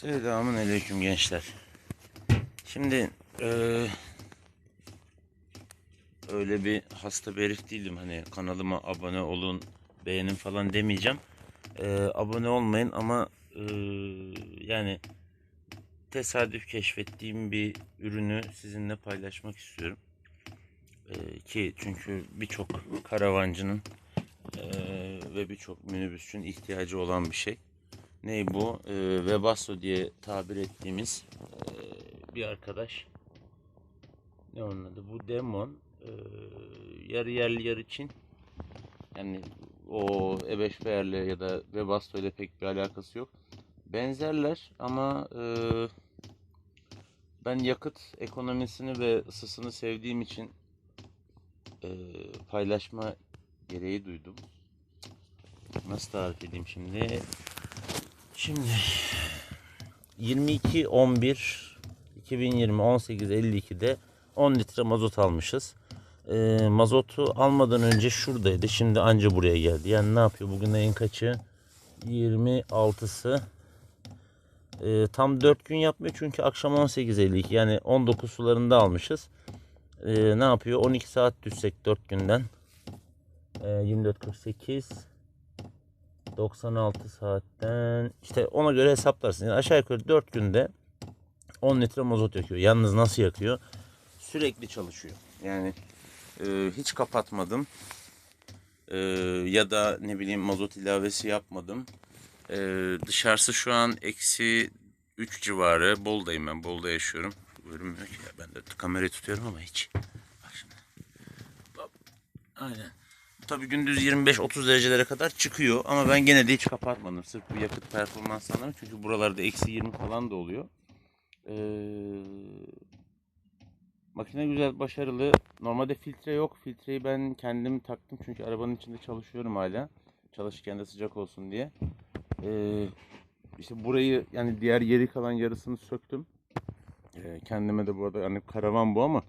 Selamun aleyküm gençler. Şimdi eee, öyle bir hasta bir herif değilim. Hani kanalıma abone olun, beğenin falan demeyeceğim. Eee, abone olmayın ama eee, yani tesadüf keşfettiğim bir ürünü sizinle paylaşmak istiyorum. Eee, ki çünkü birçok karavancının eee, ve birçok minibüsçünün ihtiyacı olan bir şey. Ney bu? Ee, Webasto diye tabir ettiğimiz ee, bir arkadaş. Ne onun adı? Bu Demon. ee, yarı yerli yarı Çin. Yani o Ebeşber'le ya da Webasto ile pek bir alakası yok. Benzerler ama ee, ben yakıt ekonomisini ve ısısını sevdiğim için ee, paylaşma gereği duydum. Nasıl tarif edeyim şimdi? Şimdi 22 11 2020 18 52'de 10 litre mazot almışız. Ee, mazotu almadan önce şuradaydı. Şimdi anca buraya geldi. Yani ne yapıyor? Bugün ayın kaçı? 26'sı. Ee, tam 4 gün yapmıyor çünkü akşam 18.52 yani 19 sularında almışız. Ee, ne yapıyor? 12 saat düşsek 4 günden. Ee, 24.48 96 saatten işte ona göre hesaplarsın. Yani aşağı yukarı 4 günde 10 litre mazot yakıyor. Yalnız nasıl yakıyor? Sürekli çalışıyor. Yani e, hiç kapatmadım. E, ya da ne bileyim mazot ilavesi yapmadım. E, dışarısı şu an eksi 3 civarı. Bol'dayım ben. Bol'da yaşıyorum. Görünmüyor ki ya. Ben de kamerayı tutuyorum ama hiç. Bak şimdi. Aynen. Tabii gündüz 25-30 derecelere kadar çıkıyor ama ben gene de hiç kapatmadım. Sırf bu yakıt performans anlamı çünkü buralarda eksi 20 falan da oluyor. Ee, makine güzel, başarılı. Normalde filtre yok. Filtreyi ben kendim taktım çünkü arabanın içinde çalışıyorum hala. Çalışırken de sıcak olsun diye. Ee, işte burayı yani diğer yeri kalan yarısını söktüm. Ee, kendime de bu arada hani karavan bu ama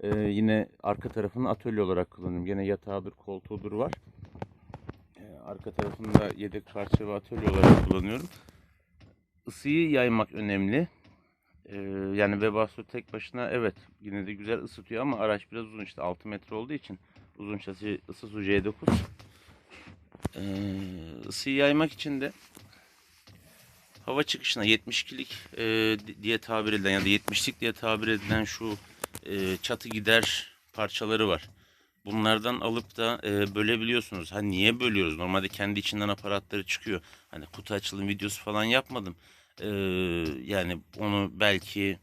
ee, yine arka tarafını atölye olarak kullanıyorum. Gene yatağıdır, koltuğudur var. Ee, arka tarafını da yedek parça ve atölye olarak kullanıyorum. Isıyı yaymak önemli. Ee, yani Webasto tek başına evet yine de güzel ısıtıyor ama araç biraz uzun işte 6 metre olduğu için uzun şasi Isuzu J9. Ee, ısıyı yaymak için de hava çıkışına 72'lik e, diye tabir edilen ya da 70'lik diye tabir edilen şu e, çatı gider parçaları var. Bunlardan alıp da e, bölebiliyorsunuz. Ha niye bölüyoruz? Normalde kendi içinden aparatları çıkıyor. Hani kutu açılım videosu falan yapmadım. E, yani onu belki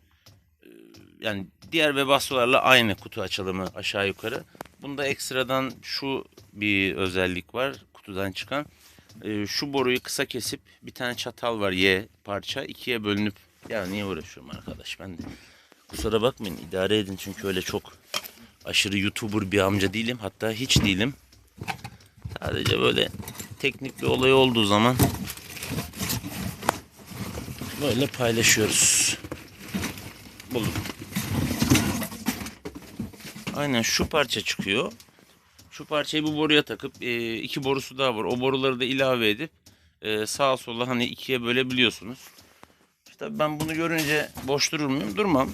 e, yani diğer Webasto'larla aynı kutu açılımı aşağı yukarı. Bunda ekstradan şu bir özellik var kutudan çıkan. E, şu boruyu kısa kesip bir tane çatal var Y parça ikiye bölünüp ya niye uğraşıyorum arkadaş ben de Kusura bakmayın idare edin çünkü öyle çok aşırı YouTuber bir amca değilim. Hatta hiç değilim. Sadece böyle teknik bir olay olduğu zaman böyle paylaşıyoruz. Buldum. Aynen şu parça çıkıyor. Şu parçayı bu boruya takıp e, iki borusu daha var. O boruları da ilave edip e, sağa sola hani ikiye bölebiliyorsunuz. İşte ben bunu görünce boş durur muyum? Durmam.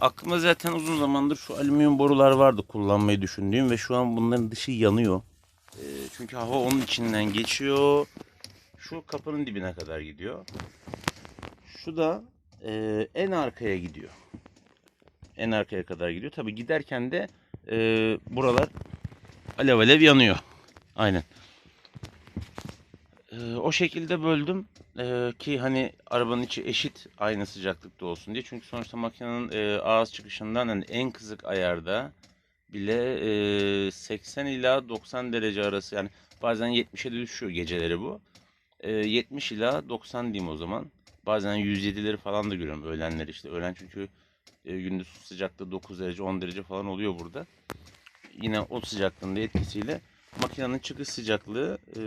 Aklımda zaten uzun zamandır şu alüminyum borular vardı kullanmayı düşündüğüm ve şu an bunların dışı yanıyor. Ee, çünkü hava onun içinden geçiyor. Şu kapının dibine kadar gidiyor. Şu da e, en arkaya gidiyor. En arkaya kadar gidiyor. Tabi giderken de e, buralar alev alev yanıyor. Aynen. E, o şekilde böldüm. Ee, ki hani arabanın içi eşit aynı sıcaklıkta olsun diye. Çünkü sonuçta makinenin e, ağız çıkışından hani en kızık ayarda bile e, 80 ila 90 derece arası yani bazen 70'e de düşüyor geceleri bu. E, 70 ila 90 diyeyim o zaman. Bazen 107'leri falan da görüyorum öğlenleri işte. Öğlen çünkü e, gündüz sıcaklığı 9 derece 10 derece falan oluyor burada. Yine o sıcaklığın da etkisiyle makinenin çıkış sıcaklığı e,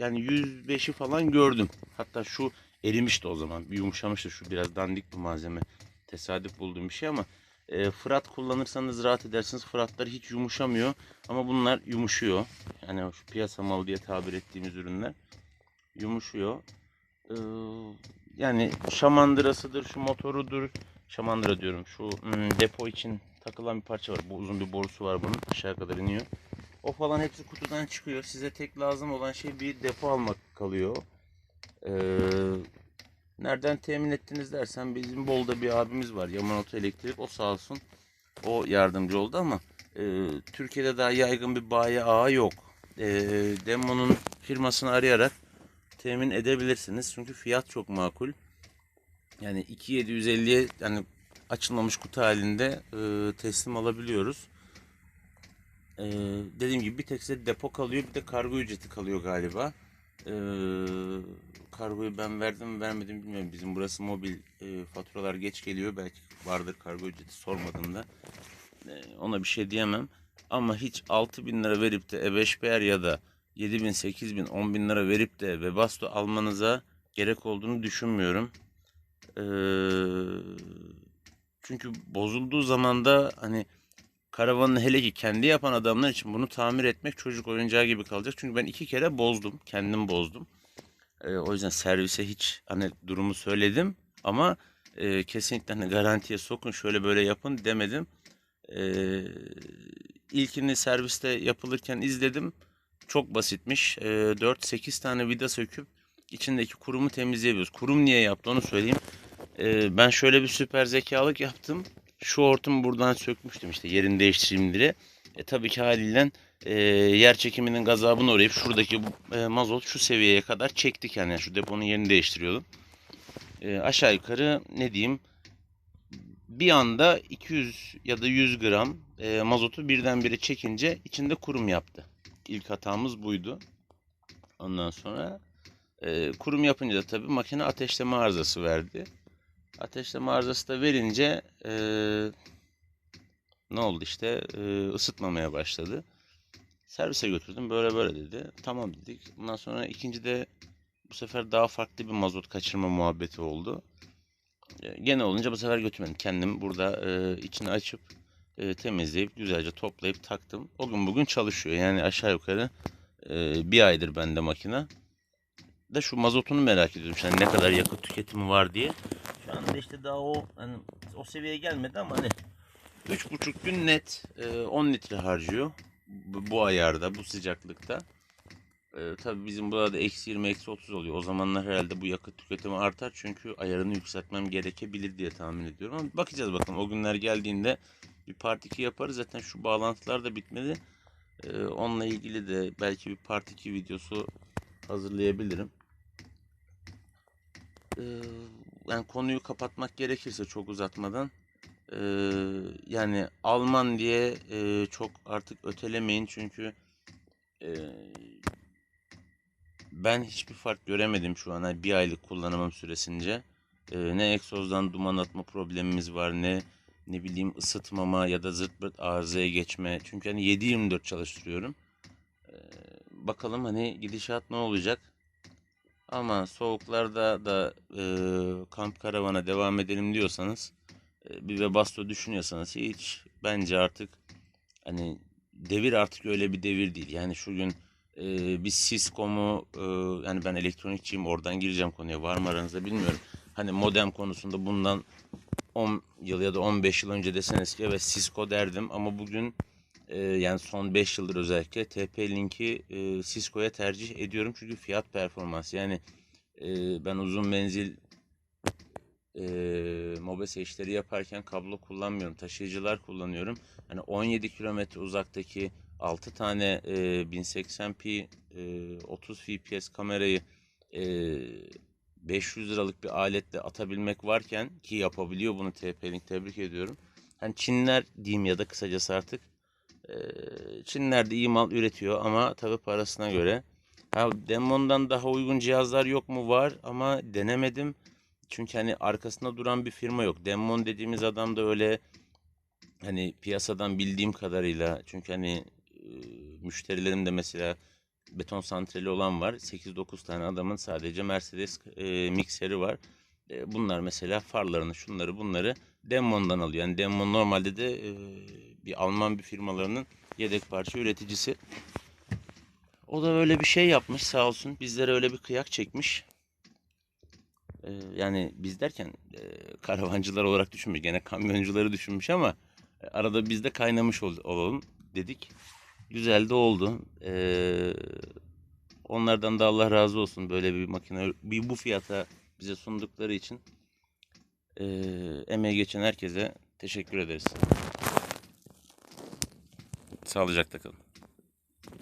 yani 105'i falan gördüm. Hatta şu erimişti o zaman. Yumuşamıştı şu biraz dandik bir malzeme. Tesadüf bulduğum bir şey ama e, fırat kullanırsanız rahat edersiniz. Fıratlar hiç yumuşamıyor ama bunlar yumuşuyor. Yani şu piyasa malı diye tabir ettiğimiz ürünler yumuşuyor. Ee, yani şamandırasıdır, şu motorudur. Şamandıra diyorum. Şu hmm, depo için takılan bir parça var. Bu uzun bir borusu var bunun. Aşağı kadar iniyor. O falan hepsi kutudan çıkıyor. Size tek lazım olan şey bir depo almak kalıyor. Ee, nereden temin ettiniz dersen bizim Bol'da bir abimiz var. Yamanoto Elektrik. O sağ olsun. O yardımcı oldu ama e, Türkiye'de daha yaygın bir bayi ağı yok. E, Demo'nun firmasını arayarak temin edebilirsiniz. Çünkü fiyat çok makul. Yani 2750'ye yani açılmamış kutu halinde e, teslim alabiliyoruz. E, dediğim gibi bir tek size depo kalıyor bir de kargo ücreti kalıyor galiba. E, kargoyu ben verdim vermedim bilmiyorum. Bizim burası mobil e, faturalar geç geliyor. Belki vardır kargo ücreti sormadım da. E, ona bir şey diyemem. Ama hiç 6000 lira verip de E5PR ya da 7000, 8000, 10 bin lira verip de Webasto almanıza gerek olduğunu düşünmüyorum. Ee, çünkü bozulduğu zaman da hani karavanını hele ki kendi yapan adamlar için bunu tamir etmek çocuk oyuncağı gibi kalacak. Çünkü ben iki kere bozdum. Kendim bozdum. Ee, o yüzden servise hiç hani durumu söyledim ama e, kesinlikle hani garantiye sokun şöyle böyle yapın demedim. Ee, ilkini serviste yapılırken izledim. Çok basitmiş. Ee, 4-8 tane vida söküp içindeki kurumu temizleyebiliyoruz. Kurum niye yaptı onu söyleyeyim. Ee, ben şöyle bir süper zekalık yaptım. Şu hortumu buradan sökmüştüm işte yerini değiştireyim diye. E, tabii ki haliyle e, yer çekiminin gazabını uğrayıp şuradaki e, mazot şu seviyeye kadar çektik yani şu deponun yerini değiştiriyordum. E, aşağı yukarı ne diyeyim bir anda 200 ya da 100 gram e, mazotu birdenbire çekince içinde kurum yaptı. İlk hatamız buydu. Ondan sonra e, kurum yapınca da tabii makine ateşleme arızası verdi. Ateşleme arızası da verince e, ne oldu işte e, ısıtmamaya başladı. Servise götürdüm böyle böyle dedi. Tamam dedik. Ondan sonra ikinci de bu sefer daha farklı bir mazot kaçırma muhabbeti oldu. E, gene olunca bu sefer götürmedim. Kendim burada e, içini açıp e, temizleyip güzelce toplayıp taktım. O gün bugün çalışıyor. Yani aşağı yukarı e, bir aydır bende makine. Da şu mazotunu merak ediyorum. Yani ne kadar yakıt tüketimi var diye. Anda işte daha o hani o seviyeye gelmedi ama hani 3,5 gün net e, 10 litre harcıyor. Bu, ayarda, bu sıcaklıkta. E, tabii bizim burada eksi 20, eksi 30 oluyor. O zamanlar herhalde bu yakıt tüketimi artar. Çünkü ayarını yükseltmem gerekebilir diye tahmin ediyorum. Ama bakacağız bakalım. O günler geldiğinde bir part 2 yaparız. Zaten şu bağlantılar da bitmedi. E, onunla ilgili de belki bir part 2 videosu hazırlayabilirim. E, yani konuyu kapatmak gerekirse çok uzatmadan. E, yani Alman diye e, çok artık ötelemeyin. Çünkü e, ben hiçbir fark göremedim şu an hani bir aylık kullanımım süresince. Ee, ne egzozdan duman atma problemimiz var ne ne bileyim ısıtmama ya da zırt pırt arızaya geçme. Çünkü hani 7-24 çalıştırıyorum. Ee, bakalım hani gidişat ne olacak. Ama soğuklarda da e, kamp karavana devam edelim diyorsanız e, bir Webasto düşünüyorsanız hiç bence artık hani devir artık öyle bir devir değil. Yani şu gün e, bir Cisco mu e, yani ben elektronikçiyim oradan gireceğim konuya var mı aranızda bilmiyorum. Hani modem konusunda bundan 10 yıl ya da 15 yıl önce deseniz ki evet Cisco derdim ama bugün e, yani son 5 yıldır özellikle TP-Link'i e, Cisco'ya tercih ediyorum çünkü fiyat performans yani e, ben uzun menzil e, mobese işleri yaparken kablo kullanmıyorum taşıyıcılar kullanıyorum. Hani 17 kilometre uzaktaki 6 tane e, 1080p e, 30 fps kamerayı e, 500 liralık bir aletle atabilmek varken ki yapabiliyor bunu TP-Link tebrik ediyorum. Hani Çinler diyeyim ya da kısacası artık Çinler de iyi mal üretiyor ama tabi parasına göre. Ha, Demon'dan daha uygun cihazlar yok mu? Var ama denemedim. Çünkü hani arkasında duran bir firma yok. Demon dediğimiz adam da öyle hani piyasadan bildiğim kadarıyla çünkü hani müşterilerim de mesela beton santrali olan var. 8-9 tane adamın sadece Mercedes e, mikseri var. E, bunlar mesela farlarını, şunları bunları Demon'dan alıyor. Yani Demon normalde de e, bir Alman bir firmalarının yedek parça üreticisi. O da öyle bir şey yapmış sağ olsun. Bizlere öyle bir kıyak çekmiş. Ee, yani biz derken e, karavancılar olarak düşünmüş. Gene kamyoncuları düşünmüş ama e, arada biz de kaynamış ol- olalım dedik. Güzel de oldu. Ee, onlardan da Allah razı olsun böyle bir makine bir bu fiyata bize sundukları için e, emeği geçen herkese teşekkür ederiz. Sağlıcakla kalın.